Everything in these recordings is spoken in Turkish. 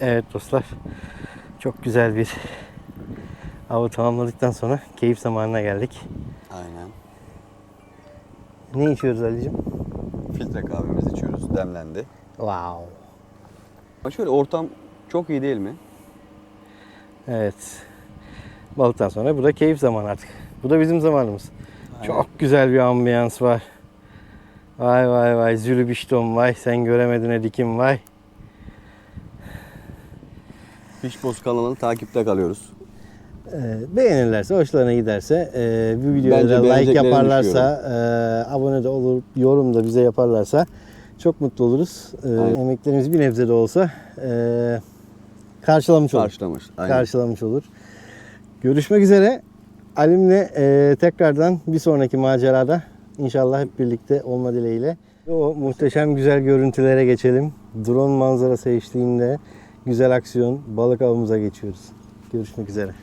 Evet dostlar. Çok güzel bir avı tamamladıktan sonra keyif zamanına geldik. Aynen. Ne içiyoruz Ali'cim? Filtre kahvemizi içiyoruz. Demlendi. Wow. Bak şöyle ortam çok iyi değil mi? Evet. Balıktan sonra bu da keyif zamanı artık. Bu da bizim zamanımız. Çok güzel bir ambiyans var. Vay vay vay zülübiştom vay sen göremedin edikim vay. Fishboss kanalını takipte kalıyoruz. Ee, beğenirlerse, hoşlarına giderse, e, bu videoya da like yaparlarsa, e, abone de olur, yorum da bize yaparlarsa çok mutlu oluruz. E, emeklerimiz bir nebze de olsa e, karşılamış olur. Karşılamış. Aynen. Karşılamış olur. Görüşmek üzere. Alim'le e, tekrardan bir sonraki macerada inşallah hep birlikte olma dileğiyle. O muhteşem güzel görüntülere geçelim. Drone manzarası eşliğinde güzel aksiyon balık avımıza geçiyoruz. Görüşmek üzere.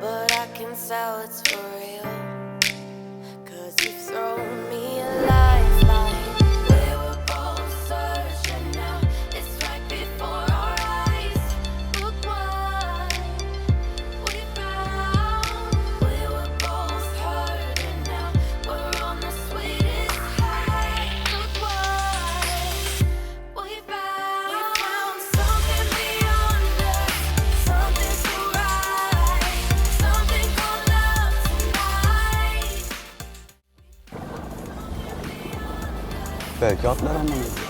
But I can tell it's for real. throw me Belki atlar anlamıyor.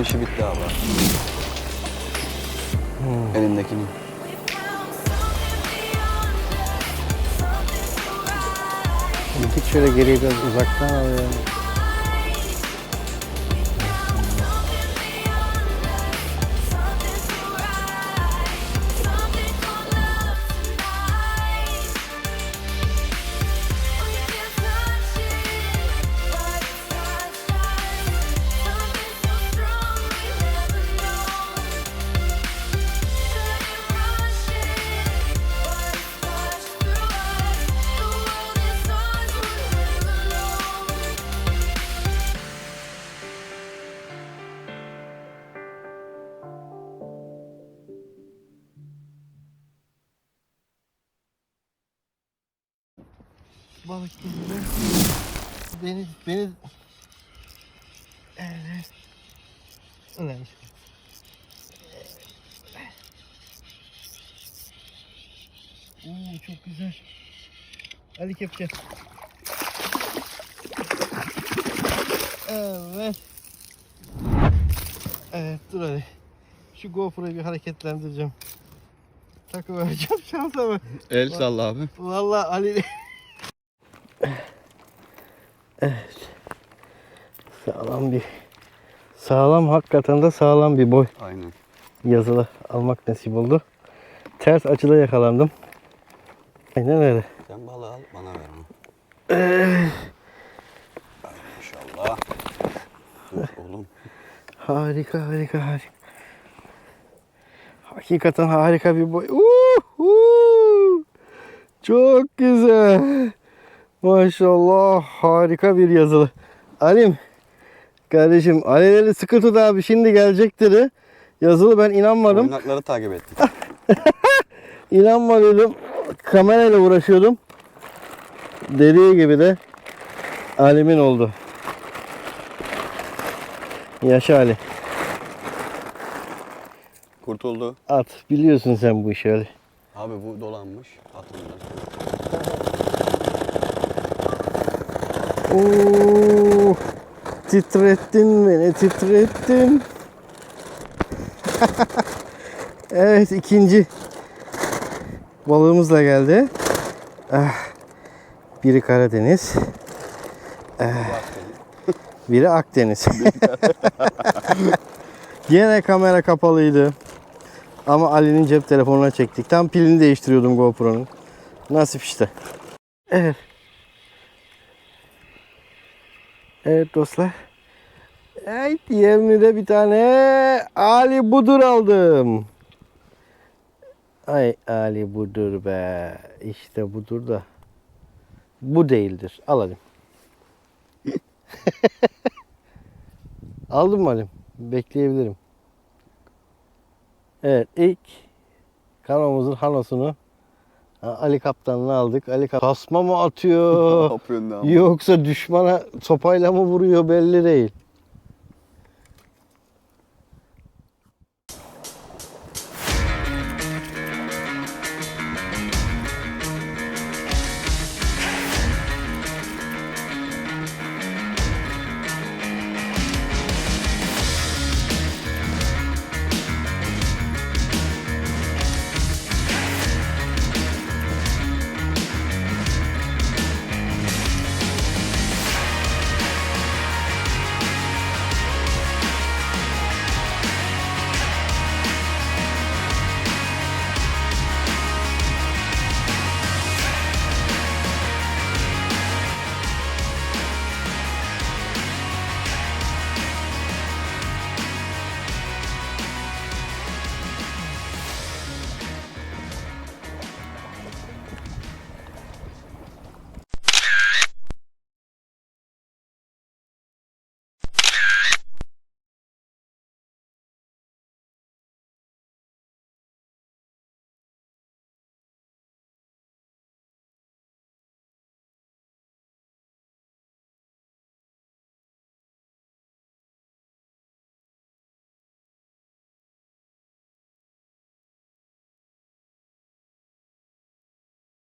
İşi bitti abi. Right. Bir tık şöyle geriye biraz uzaktan al balık geliyor. Beni, beni... Evet. Ulan. Oo çok güzel. Ali kepçe. Evet. Evet dur hadi. Şu GoPro'yu bir hareketlendireceğim. Takıvereceğim şansa mı? El salla abi. Vallahi Ali... Sağlam bir... Sağlam hakikaten de sağlam bir boy Aynen. yazılı almak nasip oldu. Ters açıda yakalandım. Aynen öyle. Sen balığı al bana ver onu. Ay, Maşallah. Dur oğlum. Harika harika harika. Hakikaten harika bir boy. Uhu! Çok güzel. Maşallah harika bir yazılı. Alim. Kardeşim Ali'leri sıkı tut abi şimdi gelecek dedi. Yazılı ben inanmadım. Oynakları takip ettik. İnanmadım. Kamerayla uğraşıyordum. Dediği gibi de Alim'in oldu. Yaşa Ali. Kurtuldu. At. Biliyorsun sen bu işi Ali. Abi bu dolanmış. Atımdan. Oo, titrettin beni, titrettin. evet, ikinci balığımız da geldi. Ah, biri Karadeniz, biri Akdeniz. Yine kamera kapalıydı. Ama Ali'nin cep telefonuna çektik. Tam pilini değiştiriyordum GoPro'nun. Nasip işte. Evet. Evet dostlar. Evet diğerini de bir tane Ali Budur aldım. Ay Ali Budur be. İşte budur da. Bu değildir. Alalım. Aldım mı Halim? Bekleyebilirim. Evet ilk kanalımızın hanosunu ha, Ali Kaptan'la aldık. Ali Kaptan tasma mı atıyor? Ne yapıyorsun? Yoksa düşmana sopayla mı vuruyor belli değil.